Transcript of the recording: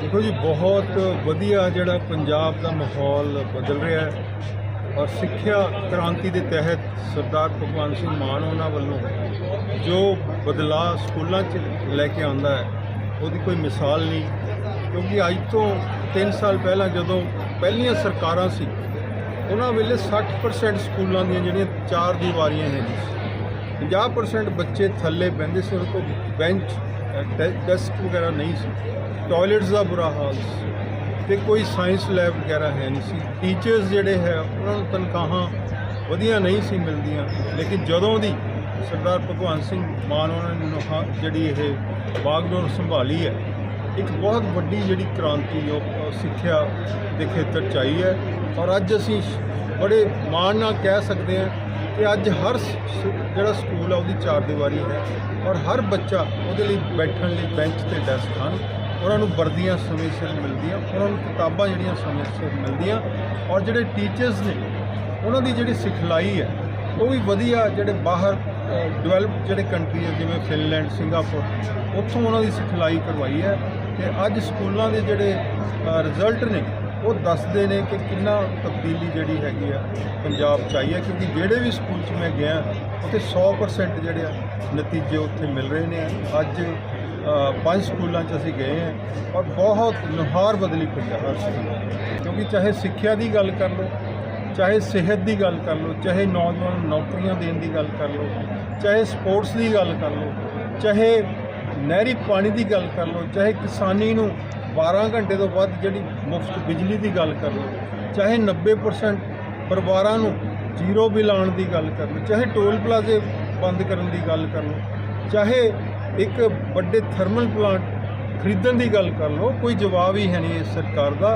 ਦੇਖੋ ਜੀ, ਬਹੁਤ ਵਧੀਆ ਜਿਹੜਾ ਪੰਜਾਬ ਦਾ ਮਾਹੌਲ ਬਦਲ ਰਿਹਾ ਹੈ ਔਰ ਸਿੱਖਿਆ ਕ੍ਰਾਂਤੀ ਦੇ ਤਹਿਤ ਸਰਦਾਰ ਭਗਵੰਤ ਸਿੰਘ ਮਾਨ ਉਹਨਾਂ ਵੱਲੋਂ ਜੋ ਬਦਲਾਅ ਸਕੂਲਾਂ 'ਚ ਲੈ ਕੇ ਆਉਂਦਾ ਹੈ, ਉਹਦੀ ਕੋਈ ਮਿਸਾਲ ਨਹੀਂ। ਕਿਉਂਕਿ ਅੱਜ ਤੋਂ 3 ਸਾਲ ਪਹਿਲਾਂ ਜਦੋਂ ਪਹਿਲੀਆਂ ਸਰਕਾਰਾਂ ਸੀ, ਉਹਨਾਂ ਵੇਲੇ 60% ਸਕੂਲਾਂ ਦੀਆਂ ਜਿਹੜੀਆਂ ਚਾਰ ਦੀਵਾਰੀਆਂ ਹੈਗੀਆਂ ਸੀ। 50% ਬੱਚੇ ਥੱਲੇ ਬਹਿੰਦੇ ਸੀ, ਉਹਨਾਂ ਕੋਲ ਬੈਂਚ ਅ, ਡੈਸਕ ਵਗੈਰਾ ਨਹੀਂ ਸੀ। ਟਾਇਲਟਸ ਦਾ ਬੁਰਾ ਹਾਲ ਸੀ। ਤੇ ਕੋਈ ਸਾਇੰਸ ਲੈਬ ਵਗੈਰਾ ਹੈ ਨਹੀਂ ਸੀ। ਟੀਚਰਸ ਜਿਹੜੇ ਹੈ ਉਹਨਾਂ ਨੂੰ ਤਨਖਾਹਾਂ ਵਧੀਆ ਨਹੀਂ ਸੀ ਮਿਲਦੀਆਂ। ਲੇਕਿਨ ਜਦੋਂ ਦੀ ਸਰਦਾਰ ਭਗਵੰਤ ਸਿੰਘ ਮਾਨ ਉਹਨਾਂ ਨੇ ਨੁਹਾ- ਜਿਹੜੀ ਇਹ ਬਾਗਡੋਰ ਸੰਭਾਲੀ ਹੈ ਇੱਕ ਬਹੁਤ ਵੱਡੀ ਜਿਹੜੀ ਕ੍ਰਾਂਤੀ ਉਹ ਸਿੱਖਿਆ ਦੇ ਖੇਤਰ 'ਚ ਆਈ ਹੈ। ਔਰ ਅੱਜ ਅਸੀਂ ਬੜੇ ਮਾਣ ਨਾਲ ਕਹਿ ਸਕਦੇ ਹਾਂ ਕਿ ਅੱਜ ਹਰ ਸ- ਸ- ਜਿਹੜਾ ਸਕੂਲ ਆ ਉਹਦੀ ਚਾਰ ਦੀਵਾਰੀ ਹੈ ਔਰ ਹਰ ਬੱਚਾ ਉਹਦੇ ਲਈ ਬੈਠਣ ਲਈ ਬੈਂਚ ਤੇ ਡੈਸਕ ਹਨ। ਉਹਨਾਂ ਨੂੰ ਵਰਦੀਆਂ ਸਮੇਂ ਸਿਰ ਮਿਲਦੀਆਂ, ਉਹਨਾਂ ਨੂੰ ਕਿਤਾਬਾਂ ਜਿਹੜੀਆਂ ਸਮੇਂ ਸਿਰ ਮਿਲਦੀਆਂ ਔਰ ਜਿਹੜੇ ਟੀਚਰਸ ਨੇ, ਉਹਨਾਂ ਦੀ ਜਿਹੜੀ ਸਿਖਲਾਈ ਹੈ, ਉਹ ਵੀ ਵਧੀਆ ਜਿਹੜੇ ਬਾਹਰ ਡਿਵੈਲਪ ਜਿਹੜੇ ਕੰਟਰੀ ਹੈ ਜਿਵੇਂ ਫਿਨਲੈਂਡ, ਸਿੰਗਾਪੁਰ, ਉੱਥੋਂ ਉਹਨਾਂ ਦੀ ਸਿਖਲਾਈ ਕਰਵਾਈ ਹੈ ਤੇ ਅੱਜ ਸਕੂਲਾਂ ਦੇ ਜਿਹੜੇ ਰਿਜ਼ਲਟ ਨੇ ਉਹ ਦੱਸਦੇ ਨੇ ਕਿ ਕਿੰਨਾ ਤਬਦੀਲੀ ਜਿਹੜੀ ਹੈਗੀ ਆ ਪੰਜਾਬ ਚ ਆਈ ਹੈ, ਕਿਉਂਕਿ ਜਿਹੜੇ ਵੀ ਸਕੂਲ 'ਚ ਮੈਂ ਗਿਆ, ਉੱਥੇ 100% ਜਿਹੜੇ ਆ ਨਤੀਜੇ ਉੱਥੇ ਮਿਲ ਰਹੇ ਨੇ। ਅੱਜ ਪੰਜ ਸਕੂਲਾਂ 'ਚ ਅਸੀਂ ਗਏ ਹਾਂ ਔਰ ਬਹੁਤ ਨੁਹਾਰ ਬਦਲੀ ਪੰਜਾਬ ਹੈ ਸਕੂਲ ਕਿਉਂਕਿ ਚਾਹੇ ਸਿੱਖਿਆ ਦੀ ਗੱਲ ਕਰ ਲਓ, ਚਾਹੇ ਸਿਹਤ ਦੀ ਗੱਲ ਕਰ ਲਓ, ਚਾਹੇ ਨੌਜਵਾਨ ਨੂੰ ਨੌਕਰੀਆਂ ਦੇਣ ਦੀ ਗੱਲ ਕਰ ਲਓ, ਚਾਹੇ ਸਪੋਰਟਸ ਦੀ ਗੱਲ ਕਰ ਲਓ, ਚਾਹੇ ਨਹਿਰੀ ਪਾਣੀ ਦੀ ਗੱਲ ਕਰ ਲਓ, ਚਾਹੇ ਕਿਸਾਨੀ ਨੂੰ 12 ਘੰਟੇ ਤੋਂ ਵੱਧ ਜਿਹੜੀ ਮੁਫਤ ਬਿਜਲੀ ਦੀ ਗੱਲ ਕਰ ਲਓ, ਚਾਹੇ 90% ਪਰਿਵਾਰਾਂ ਨੂੰ ਜ਼ੀਰੋ ਬਿੱਲ ਆਉਣ ਦੀ ਗੱਲ ਕਰ ਲਓ, ਚਾਹੇ ਟੋਲ ਪਲਾਜ਼ੇ ਬੰਦ ਕਰਨ ਦੀ ਗੱਲ ਕਰ ਲਓ, ਚਾਹੇ ਇੱਕ ਵੱਡੇ ਥਰਮਲ ਪਲਾਂਟ ਖਰੀਦਣ ਦੀ ਗੱਲ ਕਰ ਲਓ, ਕੋਈ ਜਵਾਬ ਹੀ ਹੈ ਨਹੀਂ ਇਸ ਸਰਕਾਰ ਦਾ।